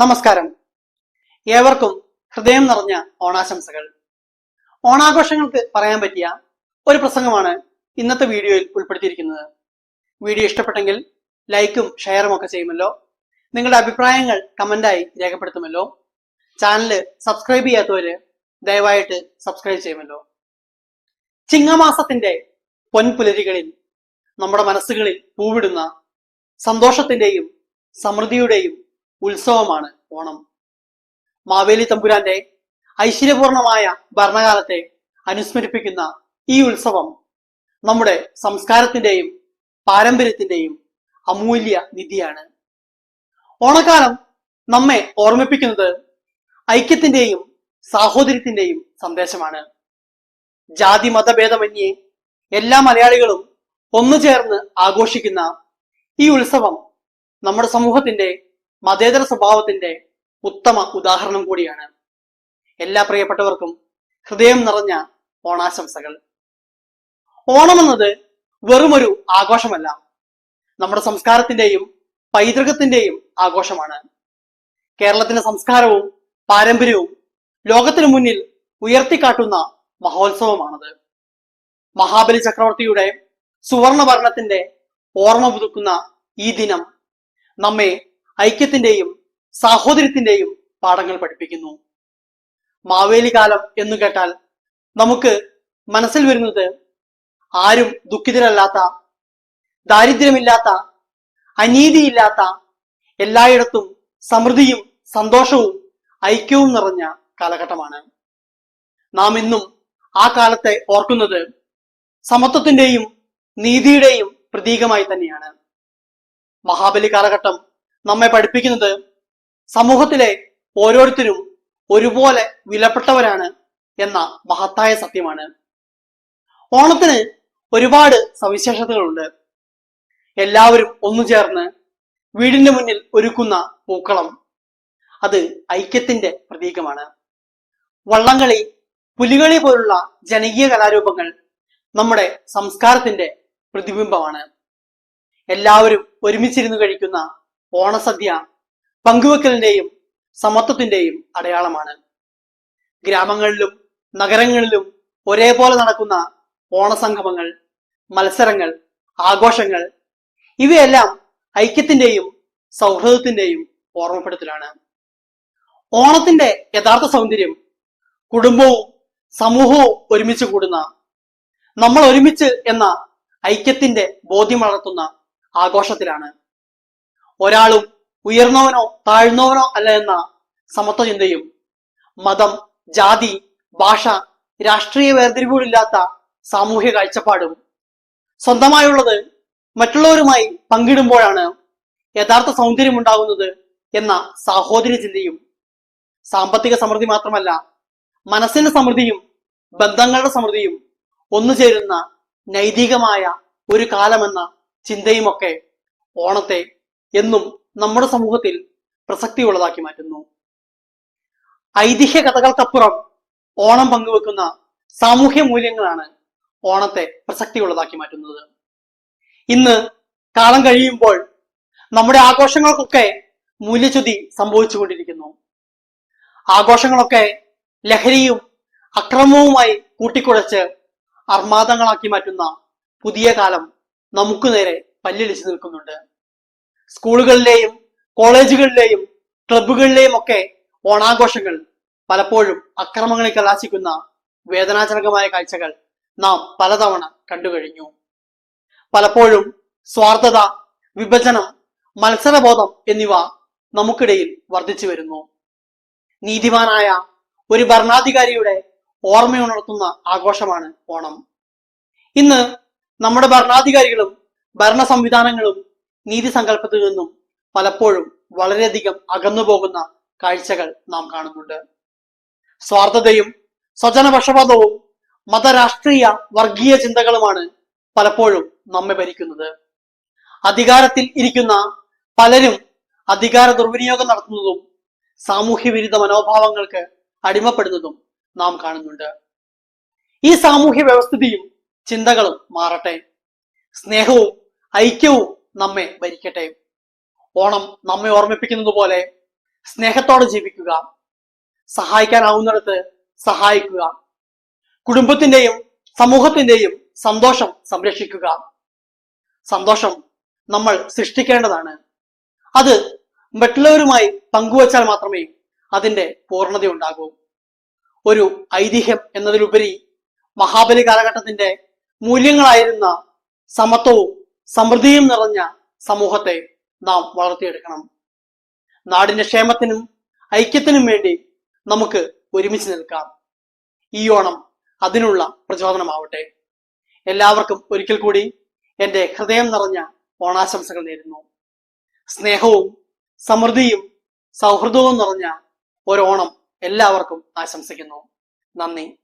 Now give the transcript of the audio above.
നമസ്കാരം. ഏവർക്കും ഹൃദയം നിറഞ്ഞ ഓണാശംസകൾ. ഓണാഘോഷങ്ങൾക്ക് പറയാൻ പറ്റിയ ഒരു പ്രസംഗമാണ് ഇന്നത്തെ വീഡിയോയിൽ ഉൾപ്പെടുത്തിയിരിക്കുന്നത്. വീഡിയോ ഇഷ്ടപ്പെട്ടെങ്കിൽ ലൈക്കും ഷെയറും ഒക്കെ ചെയ്യുമല്ലോ. നിങ്ങളുടെ അഭിപ്രായങ്ങൾ കമന്റായി രേഖപ്പെടുത്തുമല്ലോ. ചാനൽ സബ്സ്ക്രൈബ് ചെയ്യാത്തവര് ദയവായിട്ട് സബ്സ്ക്രൈബ് ചെയ്യുമല്ലോ. ചിങ്ങമാസത്തിന്റെ പൊൻപുലരികളിൽ നമ്മുടെ മനസ്സുകളിൽ പൂവിടുന്ന സന്തോഷത്തിന്റെയും സമൃദ്ധിയുടെയും ഉത്സവമാണ് ഓണം. മാവേലി തമ്പുരാന്റെ ഐശ്വര്യപൂർണമായ ഭരണകാലത്തെ അനുസ്മരിപ്പിക്കുന്ന ഈ ഉത്സവം നമ്മുടെ സംസ്കാരത്തിന്റെയും പാരമ്പര്യത്തിന്റെയും അമൂല്യ നിധിയാണ്. ഓണക്കാലം നമ്മെ ഓർമ്മിപ്പിക്കുന്നത് ഐക്യത്തിന്റെയും സാഹോദര്യത്തിന്റെയും സന്ദേശമാണ്. ജാതി മതഭേദമന്യേ എല്ലാ മലയാളികളും ഒന്നു ചേർന്ന് ആഘോഷിക്കുന്ന ഈ ഉത്സവം നമ്മുടെ സമൂഹത്തിന്റെ മതേതര സ്വഭാവത്തിന്റെ ഉത്തമ ഉദാഹരണം കൂടിയാണ് എല്ലാ പ്രിയപ്പെട്ടവർക്കും ഹൃദയം നിറഞ്ഞ ഓണാശംസകൾ. ഓണമെന്നത് വെറുമൊരു ആഘോഷമല്ല. നമ്മുടെ സംസ്കാരത്തിന്റെയും പൈതൃകത്തിന്റെയും ആഘോഷമാണ്. കേരളത്തിന്റെ സംസ്കാരവും പാരമ്പര്യവും ലോകത്തിനു മുന്നിൽ ഉയർത്തിക്കാട്ടുന്ന മഹോത്സവമാണത്. മഹാബലി ചക്രവർത്തിയുടെ സുവർണ ഭരണത്തിന്റെ ഓർമ്മ പുതുക്കുന്ന ഈ ദിനം നമ്മെ ഐക്യത്തിന്റെയും സാഹോദര്യത്തിന്റെയും പാഠങ്ങൾ പഠിപ്പിക്കുന്നു. മാവേലി കാലം എന്ന് കേട്ടാൽ നമുക്ക് മനസ്സിൽ വരുന്നത് ആരും ദുഃഖിതരല്ലാത്ത ദാരിദ്ര്യമില്ലാത്ത അനീതിയില്ലാത്ത എല്ലായിടത്തും സമൃദ്ധിയും സന്തോഷവും ഐക്യവും നിറഞ്ഞ കാലഘട്ടമാണ്. നാം ഇന്നും ആ കാലത്തെ ഓർക്കുന്നത് സമത്വത്തിന്റെയും നീതിയുടെയും പ്രതീകമായി തന്നെയാണ്. മഹാബലി കാലഘട്ടം നമ്മെ പഠിപ്പിക്കുന്നത് സമൂഹത്തിലെ ഓരോരുത്തരും ഒരുപോലെ വിലപ്പെട്ടവരാണ് എന്ന മഹത്തായ സത്യമാണ്. ഓണത്തിന് ഒരുപാട് സവിശേഷതകളുണ്ട്. എല്ലാവരും ഒന്നു ചേർന്ന് വീടിന്റെ മുന്നിൽ ഒരുക്കുന്ന പൂക്കളം. അത് ഐക്യത്തിന്റെ പ്രതീകമാണ്. വള്ളംകളി പുലികളി പോലുള്ള ജനകീയ കലാരൂപങ്ങൾ നമ്മുടെ സംസ്കാരത്തിന്റെ പ്രതിബിംബമാണ്. എല്ലാവരും ഒരുമിച്ചിരുന്ന് കഴിക്കുന്ന ഓണസദ്യ പങ്കുവെക്കലിന്റെയും സമത്വത്തിന്റെയും അടയാളമാണ്. ഗ്രാമങ്ങളിലും നഗരങ്ങളിലും ഒരേപോലെ നടക്കുന്ന ഓണസംഗമങ്ങൾ മത്സരങ്ങൾ ആഘോഷങ്ങൾ ഇവയെല്ലാം ഐക്യത്തിന്റെയും സൗഹൃദത്തിന്റെയും ഓർമ്മപ്പെടുത്തലാണ്. ഓണത്തിന്റെ യഥാർത്ഥ സൗന്ദര്യം കുടുംബവും സമൂഹവും ഒരുമിച്ച് കൂടുന്ന നമ്മൾ ഒരുമിച്ച് എന്ന ഐക്യത്തിന്റെ ബോധ്യം വളർത്തുന്ന ആഘോഷത്തിലാണ്. ഒരാളും ഉയർന്നവനോ താഴ്ന്നവനോ അല്ല എന്ന സമത്വ ചിന്തയും മതം ജാതി ഭാഷ രാഷ്ട്രീയ വേർതിരിവുകളില്ലാത്ത സാമൂഹ്യ കാഴ്ചപ്പാടും സ്വന്തമായുള്ളത് മറ്റുള്ളവരുമായി പങ്കിടുമ്പോഴാണ് യഥാർത്ഥ സൗന്ദര്യം ഉണ്ടാകുന്നത് എന്ന സാഹോദര്യ ചിന്തയും സാമ്പത്തിക സമൃദ്ധി മാത്രമല്ല മനസ്സിന്റെ സമൃദ്ധിയും ബന്ധങ്ങളുടെ സമൃദ്ധിയും ഒന്നു ചേരുന്ന നൈതികമായ ഒരു കാലമെന്ന ചിന്തയുമൊക്കെ ഓണത്തെ എന്നും നമ്മുടെ സമൂഹത്തിൽ പ്രസക്തിയുള്ളതാക്കി മാറ്റുന്നു. ഐതിഹ്യ കഥകൾക്കപ്പുറം ഓണം പങ്കുവെക്കുന്ന സാമൂഹ്യ മൂല്യങ്ങളാണ് ഓണത്തെ പ്രസക്തിയുള്ളതാക്കി മാറ്റുന്നത്. ഇന്ന് കാലം കഴിയുമ്പോൾ നമ്മുടെ ആഘോഷങ്ങൾക്കൊക്കെ മൂല്യച്യുതി സംഭവിച്ചുകൊണ്ടിരിക്കുന്നു. ആഘോഷങ്ങളൊക്കെ ലഹരിയും അക്രമവുമായി കൂട്ടിക്കുഴച്ച് അർമാദങ്ങളാക്കി മാറ്റുന്ന പുതിയ കാലം നമുക്ക് നേരെ പല്ലിടിച്ചു നിൽക്കുന്നുണ്ട്. സ്കൂളുകളിലെയും കോളേജുകളിലെയും ക്ലബുകളിലെയും ഒക്കെ ഓണാഘോഷങ്ങൾ പലപ്പോഴും അക്രമങ്ങളെ കലാശിക്കുന്ന വേദനാജനകമായ കാഴ്ചകൾ നാം പലതവണ കണ്ടു കഴിഞ്ഞു പലപ്പോഴും സ്വാർത്ഥത വിഭജനം മത്സരബോധം എന്നിവ നമുക്കിടയിൽ വർദ്ധിച്ചു വരുന്നു. നീതിമാനായ ഒരു ഭരണാധികാരിയുടെ ഓർമ്മയുണർത്തുന്ന ആഘോഷമാണ് ഓണം. ഇന്ന് നമ്മുടെ ഭരണാധികാരികളും ഭരണ സംവിധാനങ്ങളും നീതി സങ്കല്പത്തിൽ നിന്നും പലപ്പോഴും വളരെയധികം അകന്നു പോകുന്ന കാഴ്ചകൾ നാം കാണുന്നുണ്ട്. സ്വാർത്ഥതയും സ്വജനപക്ഷപാതവും മതരാഷ്ട്രീയ വർഗീയ ചിന്തകളുമാണ് പലപ്പോഴും നമ്മെ ഭരിക്കുന്നത്. അധികാരത്തിൽ ഇരിക്കുന്ന പലരും അധികാര ദുർവിനിയോഗം നടത്തുന്നതും സാമൂഹ്യ വിരുദ്ധ മനോഭാവങ്ങൾക്ക് അടിമപ്പെടുന്നതും നാം കാണുന്നുണ്ട്. ഈ സാമൂഹ്യ വ്യവസ്ഥിതിയും ചിന്തകളും മാറട്ടെ. സ്നേഹവും ഐക്യവും നമ്മെ ഭരിക്കട്ടെ. ഓണം നമ്മെ ഓർമ്മിപ്പിക്കുന്നത് പോലെ സ്നേഹത്തോടെ ജീവിക്കുക. സഹായിക്കാനാവുന്നിടത്ത് സഹായിക്കുക. കുടുംബത്തിന്റെയും സമൂഹത്തിന്റെയും സന്തോഷം സംരക്ഷിക്കുക. സന്തോഷം നമ്മൾ സൃഷ്ടിക്കേണ്ടതാണ്. അത് മറ്റുള്ളവരുമായി പങ്കുവച്ചാൽ മാത്രമേ അതിന്റെ പൂർണതയുണ്ടാകൂ. ഒരു ഐതിഹ്യം എന്നതിലുപരി മഹാബലി കാലഘട്ടത്തിന്റെ മൂല്യങ്ങളായിരുന്ന സമത്വവും സമൃദ്ധിയും നിറഞ്ഞ സമൂഹത്തെ നാം വളർത്തിയെടുക്കണം. നാടിന്റെ ക്ഷേമത്തിനും ഐക്യത്തിനും വേണ്ടി നമുക്ക് ഒരുമിച്ച് നിൽക്കാം. ഈ ഓണം അതിനുള്ള പ്രചോദനമാവട്ടെ. എല്ലാവർക്കും ഒരിക്കൽ കൂടി എന്റെ ഹൃദയം നിറഞ്ഞ ഓണാശംസകൾ നേരുന്നു. സ്നേഹവും സമൃദ്ധിയും സൗഹൃദവും നിറഞ്ഞ ഒരോണം എല്ലാവർക്കും ആശംസിക്കുന്നു. നന്ദി.